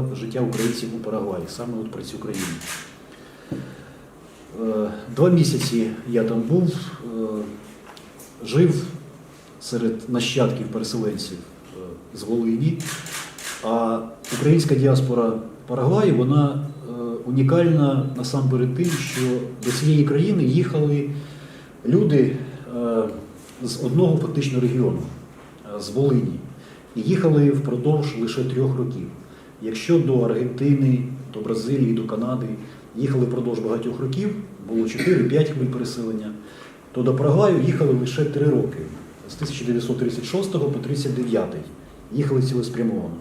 про життя українців у Парагваї, саме от при цій країні. Е, Два місяці я там був, е, жив серед нащадків переселенців е, з Волині. А українська діаспора Парагваю, вона унікальна насамперед тим, що до цієї країни їхали люди з одного фактично регіону, з Волині. І їхали впродовж лише трьох років. Якщо до Аргентини, до Бразилії, до Канади їхали впродовж багатьох років, було 4-5 хвиль переселення, то до Парагваю їхали лише 3 роки з 1936 по 1939. Їхали цілеспрямовано.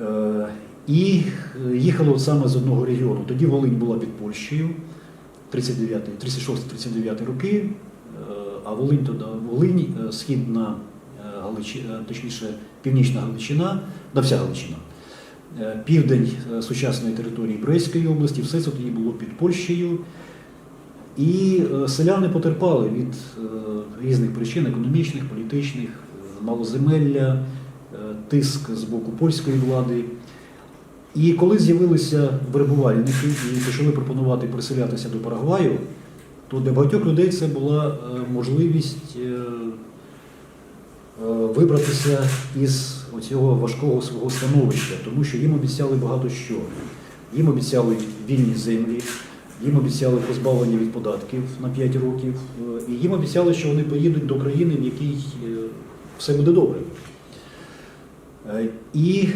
Е, І е, їхали саме з одного регіону. Тоді Волинь була під Польщею, 36-39 роки, е, а Волинь тоді, Волинь, східна Галичина, точніше, північна Галичина, да вся Галичина, південь е, сучасної території Брестської області, все це тоді було під Польщею. І е, селяни потерпали від е, різних причин економічних, політичних, е, малоземелля, е, тиск з боку польської влади. І коли з'явилися вербувальники і почали пропонувати приселятися до Парагваю, то для багатьох людей це була е, можливість е, е, вибратися із цього важкого свого становища, тому що їм обіцяли багато що. Їм обіцяли вільні землі, їм обіцяли позбавлення від податків на 5 років, е, і їм обіцяли, що вони поїдуть до країни, в якій е, все буде добре. Е, І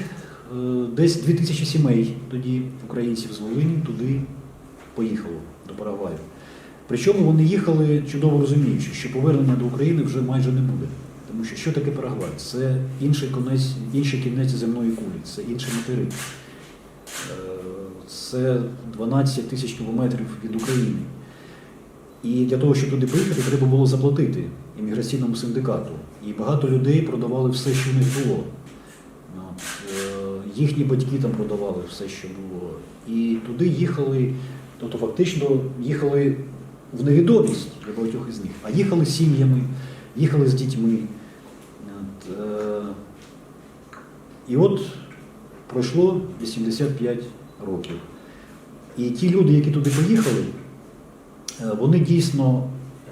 десь 2000 сімей тоді українців з Волині туди поїхало до Парагваю. Причому вони їхали чудово розуміючи, що повернення до України вже майже не буде. Що що таке Парагвай? Це інший конець, інший кінець земної кулі, це інший материк. Е, Це 12 тисяч кілометрів від України. І для того, щоб туди приїхати, треба було заплатити імміграційному синдикату. І багато людей продавали все, що в них було. Е, Їхні батьки там продавали все, що було. І туди їхали, тобто фактично їхали в невідомість для багатьох із них, а їхали з сім'ями, їхали з дітьми. От, е, І от пройшло 85 років. І ті люди, які туди поїхали, е, вони дійсно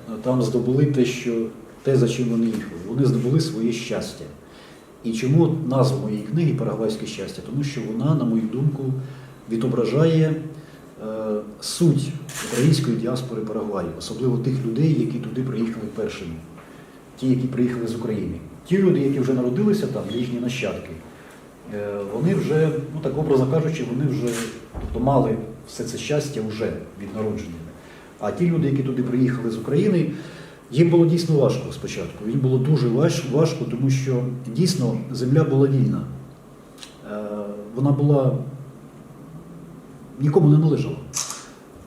е, там здобули те, що, те, за чим вони їхали. Вони здобули своє щастя. І чому назва моєї книги Парагвайське щастя? Тому що вона, на мою думку, відображає е, суть української діаспори Парагваю, особливо тих людей, які туди приїхали першими, ті, які приїхали з України. Ті люди, які вже народилися там, їхні нащадки, вони вже, ну так образно кажучи, вони вже тобто, мали все це щастя вже від народження. А ті люди, які туди приїхали з України, їм було дійсно важко спочатку. Їм було дуже важко, тому що дійсно земля була вільна. Е, Вона була нікому не належала.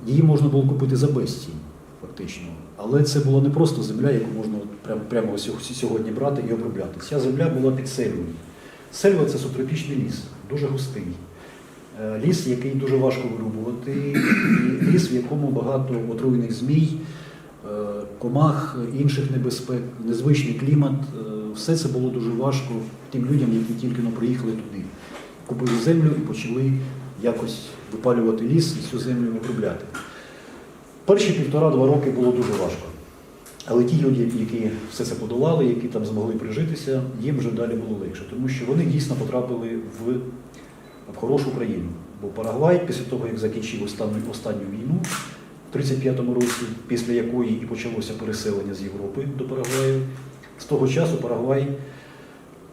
Її можна було купити за безцінь, фактично. Але це була не просто земля, яку можна прямо, прямо сьогодні брати і обробляти. Ця земля була під сельвою. Сельва це субтропічний ліс, дуже густий. Е, Ліс, який дуже важко вирубувати, і ліс, в якому багато отруйних змій, е, комах, інших небезпек, незвичний клімат. Е, Все це було дуже важко тим людям, які тільки но приїхали туди. Купили землю і почали якось випалювати ліс і цю землю обробляти. Перші півтора-два роки було дуже важко. Але ті люди, які все це подолали, які там змогли прижитися, їм вже далі було легше, тому що вони дійсно потрапили в, в хорошу країну. Бо Парагвай, після того, як закінчив останню, останню війну в 35-му році, після якої і почалося переселення з Європи до Парагваю, з того часу Парагвай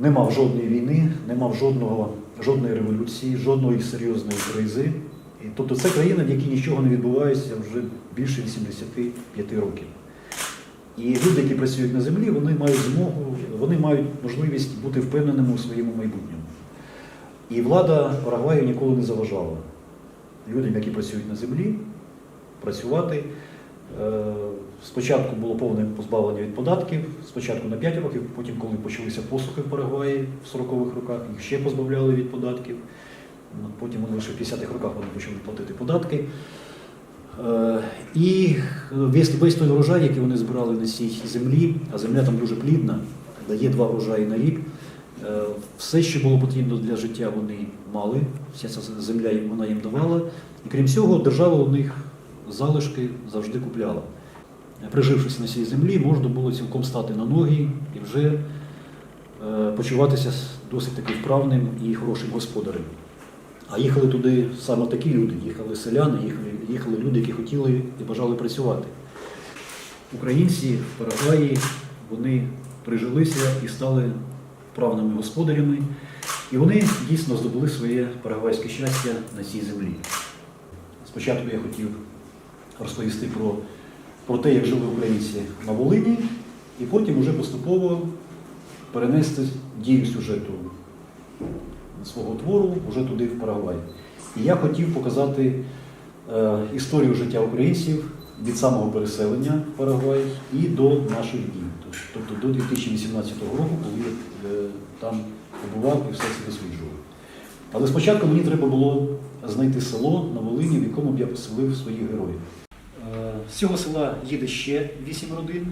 не мав жодної війни, не мав жодного, жодної революції, жодної серйозної кризи. І, тобто це країна, в якій нічого не відбувається вже більше 85 років. І люди, які працюють на землі, вони мають змогу, вони мають можливість бути впевненими у своєму майбутньому. І влада Парагваю ніколи не заважала людям, які працюють на землі, працювати. Е, Спочатку було повне позбавлення від податків, спочатку на 5 років, потім, коли почалися посухи в Парагваї в 40-х роках, їх ще позбавляли від податків. Потім вони лише в 50-х роках вони почали платити податки. Е, І весь, весь той врожай, який вони збирали на цій землі, а земля там дуже плідна, дає два врожаї на рік, Е, Все, що було потрібно для життя, вони мали. Вся ця земля вона їм давала. І крім цього, держава у них залишки завжди купляла. Прижившись на цій землі, можна було цілком стати на ноги і вже е, почуватися досить таки вправним і хорошим господарем. А їхали туди саме такі люди, їхали селяни, їхали, їхали люди, які хотіли і бажали працювати. Українці в Парагваї вони прижилися і стали вправними господарями, і вони дійсно здобули своє парагвайське щастя на цій землі. Спочатку я хотів розповісти про, про те, як жили українці на Волині, і потім уже поступово перенести дію сюжету свого твору вже туди, в Парагвай. І я хотів показати історію життя українців від самого переселення Парагвай і до наших дій. Тобто до 2018 року, коли я е, там побував і все це досліджував. Але спочатку мені треба було знайти село на Волині, в якому б я поселив своїх героїв. Е, З цього села їде ще вісім родин.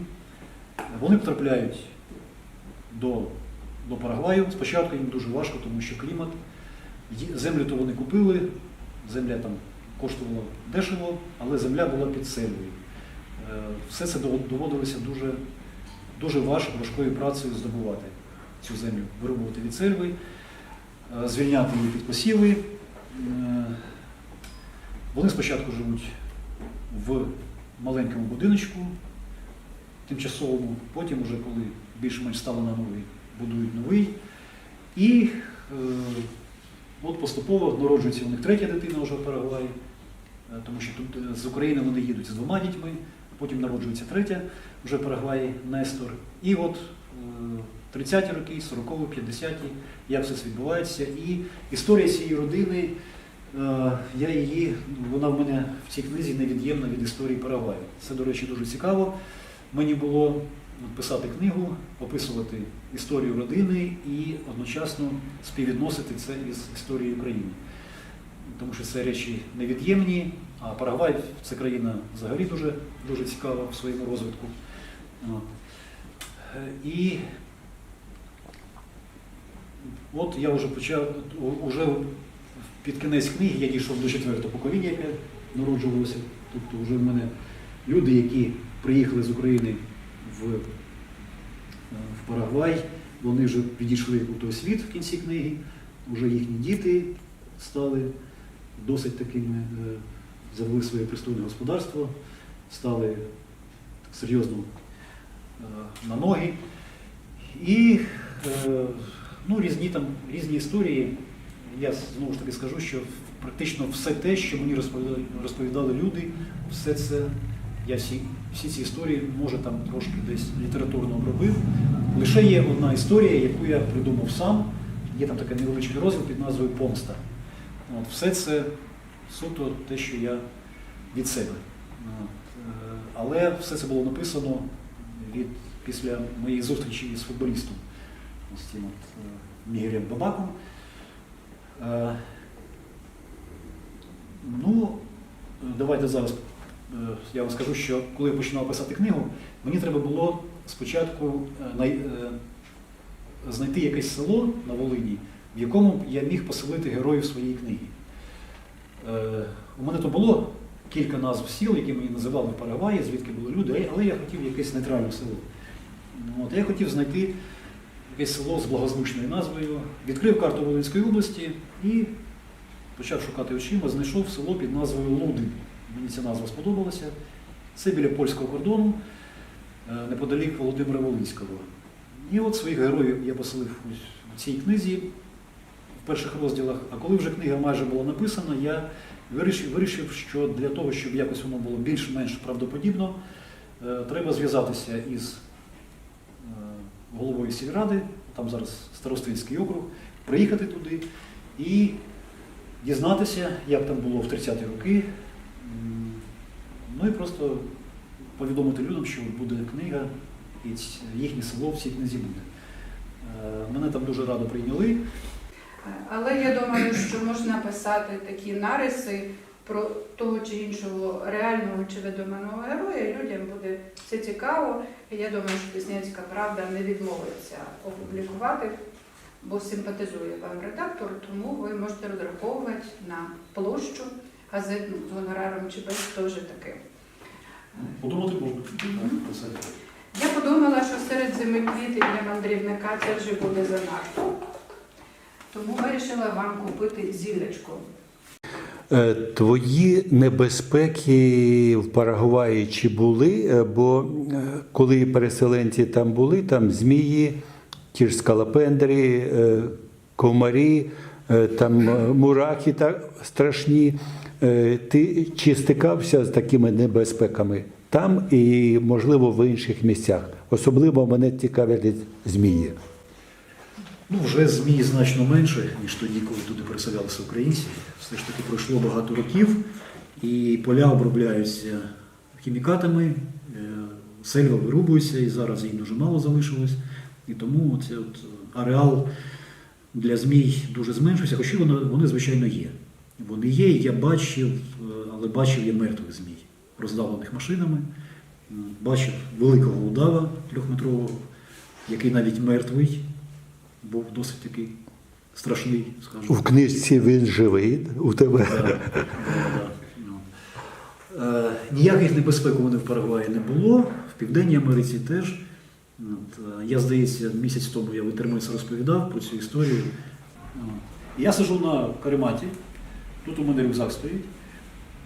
Вони потрапляють до, до Парагваю. Спочатку їм дуже важко, тому що клімат. Землю то вони купили, земля там коштувала дешево, але земля була під селею. Е, Все це доводилося дуже, дуже важко, важкою працею здобувати цю землю, вирубувати від сельви, е, звільняти її під посіви. Е, Вони спочатку живуть в маленькому будиночку тимчасовому, потім, уже коли більш-менш стало на новий, будують новий. І е, от поступово народжується у них третя дитина вже в Парагваї, тому що тут е, з України вони їдуть з двома дітьми, потім народжується третя вже Парагваї Нестор. І от е, 30-ті роки, 40-ті, 50-ті, як все відбувається. І історія цієї родини, е, я її, вона в мене в цій книзі невід'ємна від історії Парагваю. Це, до речі, дуже цікаво. Мені було писати книгу, описувати історію родини і одночасно співвідносити це із історією України. Тому що це речі невід'ємні, а Парагвай це країна взагалі дуже, дуже цікава в своєму розвитку. І от я вже почав, уже під кінець книги я дійшов до четвертого покоління, яке народжувалося. Тобто вже в мене люди, які приїхали з України в, е, в Парагвай, вони вже підійшли у той світ в кінці книги, вже їхні діти стали досить такими, е, завели своє пристойне господарство, стали так серйозно е, на ноги. І е, ну, різні, там, різні історії. Я знову ж таки скажу, що практично все те, що мені розповідали, розповідали люди, все це, я всі, всі ці історії, може там трошки десь літературно обробив. Лише є одна історія, яку я придумав сам. Є там такий невеличкий розділ під назвою Помста. От, все це суто те, що я від себе. От, е, але все це було написано від, після моєї зустрічі з футболістом, з тим от, е, Мігелем Бабаком. Е, Ну, давайте зараз я вам скажу, що коли я починав писати книгу, мені треба було спочатку най- знайти якесь село на Волині, в якому я міг поселити героїв своєї книги. Е, У мене то було кілька назв сіл, які мені називали в Парагваї, звідки були люди, але я хотів якесь нейтральне село. От, я хотів знайти якесь село з благозвучною назвою, відкрив карту Волинської області і почав шукати очима, знайшов село під назвою Луди. Мені ця назва сподобалася. Це біля польського кордону, е, неподалік Володимира Волинського. І от своїх героїв я поселив в цій книзі в перших розділах. А коли вже книга майже була написана, я вирішив, вирішив що для того, щоб якось воно було більш-менш правдоподібно, е, треба зв'язатися із е, головою сільради, там зараз Старостинський округ, приїхати туди і дізнатися, як там було в 30-ті роки. Ну і просто повідомити людям, що буде книга, і їхнє село в цій книзі буде. Е, Мене там дуже радо прийняли. Але я думаю, що можна писати такі нариси про того чи іншого реального чи видуманого героя. Людям буде це цікаво. Я думаю, що Піснянська правда не відмовиться опублікувати бо симпатизує вам редактор, тому ви можете розраховувати на площу газетну з гонораром чи без теж таке. Подумати можна. Я подумала, що серед землеквітів для мандрівника це вже буде занадто. Тому вирішила вам купити зілечко. Е, Твої небезпеки в Парагваї чи були? Е, Бо е, коли переселенці там були, там змії, ті ж скалопендри, е, комарі, там мураки та страшні. Ти чи стикався з такими небезпеками там і, можливо, в інших місцях? Особливо мене цікавлять змії. Ну, вже змій значно менше, ніж тоді, коли туди переселялися українці. Все ж таки пройшло багато років, і поля обробляються хімікатами, е, сельва вирубується, і зараз її дуже мало залишилось. І тому це от ареал для змій дуже зменшився, хоча вони, вони звичайно, є. Вони є, я бачив, е, але бачив я мертвих змій, роздавлених машинами. Бачив великого удава трьохметрового, який навіть мертвий, був досить такий страшний, скажімо. В книжці він живий у тебе. Да, да, да. Е, Ніяких небезпек у мене в Парагваї не було, в Південній Америці теж. От, е, Я, здається, місяць тому я в інтермесі розповідав про цю історію. Я сижу на карематі, тут у мене рюкзак стоїть.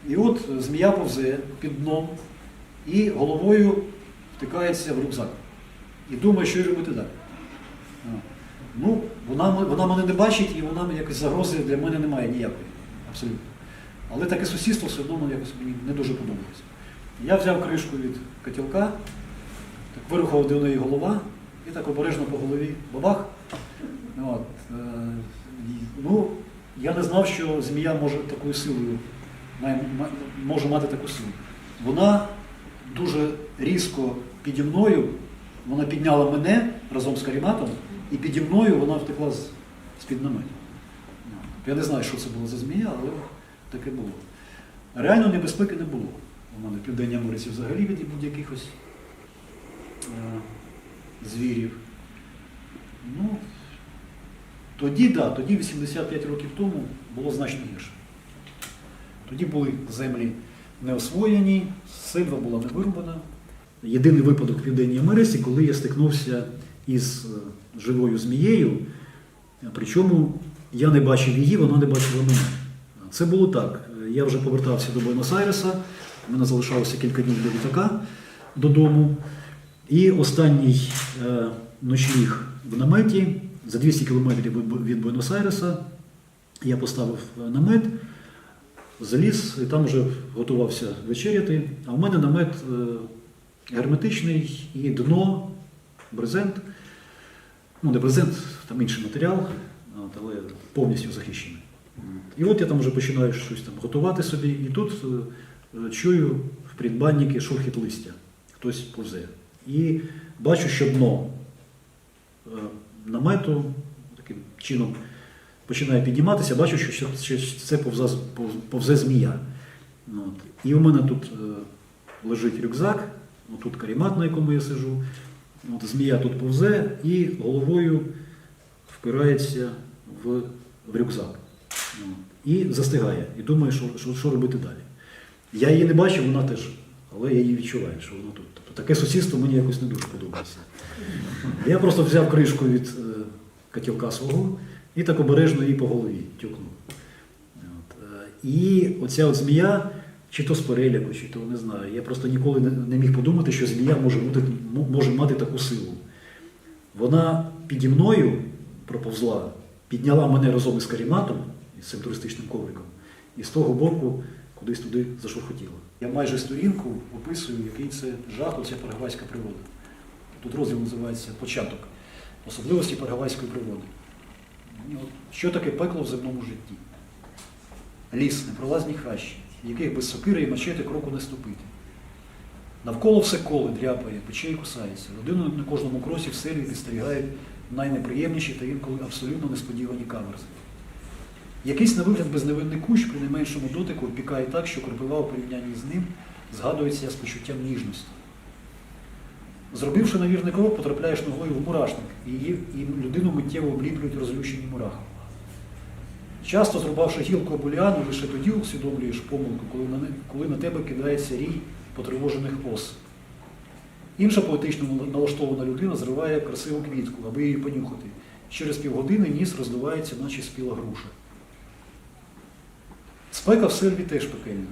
І от змія повзе під дном і головою втикається в рюкзак. І думає, що робити далі. Ну, вона, вона мене не бачить і вона якось загрози для мене немає ніякої. Абсолютно. Але таке сусідство все одно ну, якось мені не дуже подобалося. Я взяв кришку від котілка, так вирухав до неї голова і так обережно по голові бабах. От, е, ну, я не знав, що змія може такою силою може мати таку силу. Вона дуже різко піді мною, вона підняла мене разом з каріматом, і піді мною вона втекла з-під намету. Я не знаю, що це було за змія, але таке було. Реально небезпеки не було. У мене в Південній Америці взагалі від будь-яких е, звірів. Ну, тоді, да, тоді 85 років тому було значно гірше. Тоді були землі не освоєні, сельва була не вирубана. Єдиний випадок в Південній Америці, коли я стикнувся із е, живою змією, причому я не бачив її, вона не бачила мене. Це було так. Я вже повертався до Буенос-Айреса, у мене залишалося кілька днів до літака додому. І останній е, ночліг в наметі за 200 кілометрів від Буенос-Айреса я поставив е, намет, заліз і там вже готувався вечеряти. А в мене намет е, герметичний і дно, брезент. Ну, не брезент, там інший матеріал, але повністю захищений. І от я там вже починаю щось там готувати собі, і тут е, е, чую в придбаннику шурхіт листя. Хтось повзе. І бачу, що дно е, намету таким чином починає підніматися, бачу, що, це повзе, повзе змія. От. І у мене тут лежить рюкзак, тут карімат, на якому я сижу. От, змія тут повзе і головою впирається в, в рюкзак. І застигає. І думає, що, що, що робити далі. Я її не бачив, вона теж, але я її відчуваю, що вона тут. Тобто таке сусідство мені якось не дуже подобається. Я просто взяв кришку від е, котілка свого і так обережно її по голові тюкнув. От. е, І оця от змія, чи то з переляку, чи то не знаю. Я просто ніколи не, міг подумати, що змія може, бути, може мати таку силу. Вона піді мною проповзла, підняла мене разом із каріматом, із цим туристичним ковриком, і з того боку кудись туди зашурхотіла. Я майже сторінку описую, який це жах, оця парагвайська природа. Тут розділ називається Початок. Особливості парагвайської природи. Ну, Що таке пекло в земному житті? Ліс, непролазні хащі, яких без сокири і мачети кроку не ступити. Навколо все коле дряпає, пече і кусається. Людину на кожному кросі в селі підстерігають найнеприємніші та інколи абсолютно несподівані каверзи. Якийсь на вигляд безневинний кущ при найменшому дотику опікає так, що кропива у порівнянні з ним згадується з почуттям ніжності. Зробивши навірний крок, потрапляєш ногою в мурашник, і, її- і людину миттєво обліплюють розлющені мурахи. Часто зрубавши гілку або лише тоді усвідомлюєш помилку, коли на, коли на тебе кидається рій потривожених ос. Інша поетично налаштована людина зриває красиву квітку, аби її понюхати. Через півгодини ніс роздувається, наче спіла груша. Спека в сельві теж пекельна.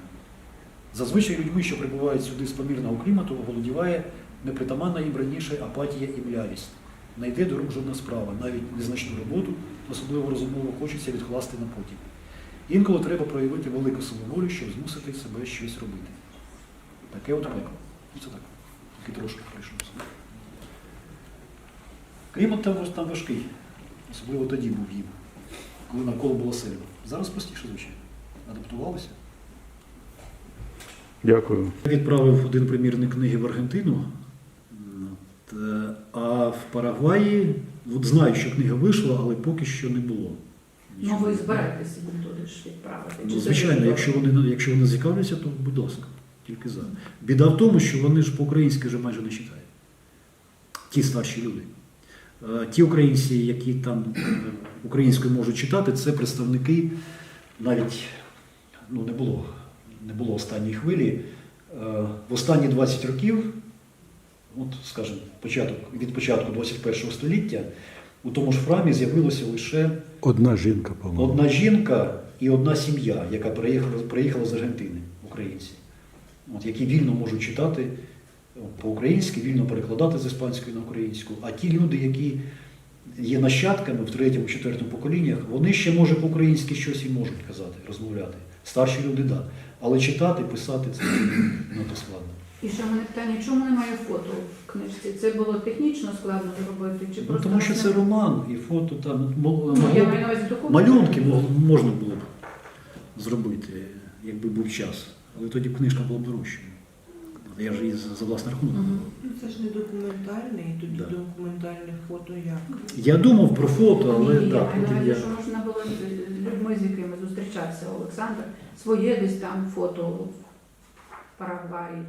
Зазвичай людьми, що прибувають сюди з помірного клімату, оволодіває непритаманна їм раніше апатія і млявість. Не йде до рук жодна справа, навіть незначну роботу, особливо розумово, хочеться відкласти на потім. Інколи треба проявити велику силу волі, щоб змусити себе щось робити. Таке от пекло. Це так, тільки трошки прийшовся. Клімат там, там важкий, особливо тоді був їм, коли навколо була сельва. Зараз простіше, звичайно. Адаптувалися. Дякую. Я відправив один примірник книги в Аргентину, е, а в Парагваї, от знаю, що книга вийшла, але поки що не було. Ну ви збираєтеся їм туди ж відправити? Ну, звичайно, якщо вони, якщо вони зацікавляться, то будь ласка, тільки за. Біда в тому, що вони ж по-українськи вже майже не читають. Ті старші люди. Е, Ті українці, які там е, українською можуть читати, це представники навіть ну, не було, не було останньої хвилі. Е, В останні 20 років, от, скажімо, початок, від початку 21 століття, у тому ж храмі з'явилося лише Одна жінка, по-моєму. Одна жінка і одна сім'я, яка приїхала, приїхала з Аргентини, українці, от, які вільно можуть читати по-українськи, вільно перекладати з іспанської на українську. А ті люди, які є нащадками в третьому, четвертому поколіннях, вони ще, може, по-українськи щось і можуть казати, розмовляти. Старші люди, так. Да. Але читати, писати це надто складно. І ще в мене питання, чому немає фото в книжці? Це було технічно складно зробити? Чи Ну, просто тому що не- це роман і фото там мо- Ну, я маю на увазі документи. Малюнки мог- можна було б зробити, якби був час. Але тоді б книжка була б дорожчою. Я ж її за за власний рахунок. Мгм. Ну це ж не документальний, і тоді Да. документальне фото як? Я думав про фото, але Ні, да, я потім я. що можна було з людьми, з якими зустрічався Олександр, своє десь там фото в Парагваї.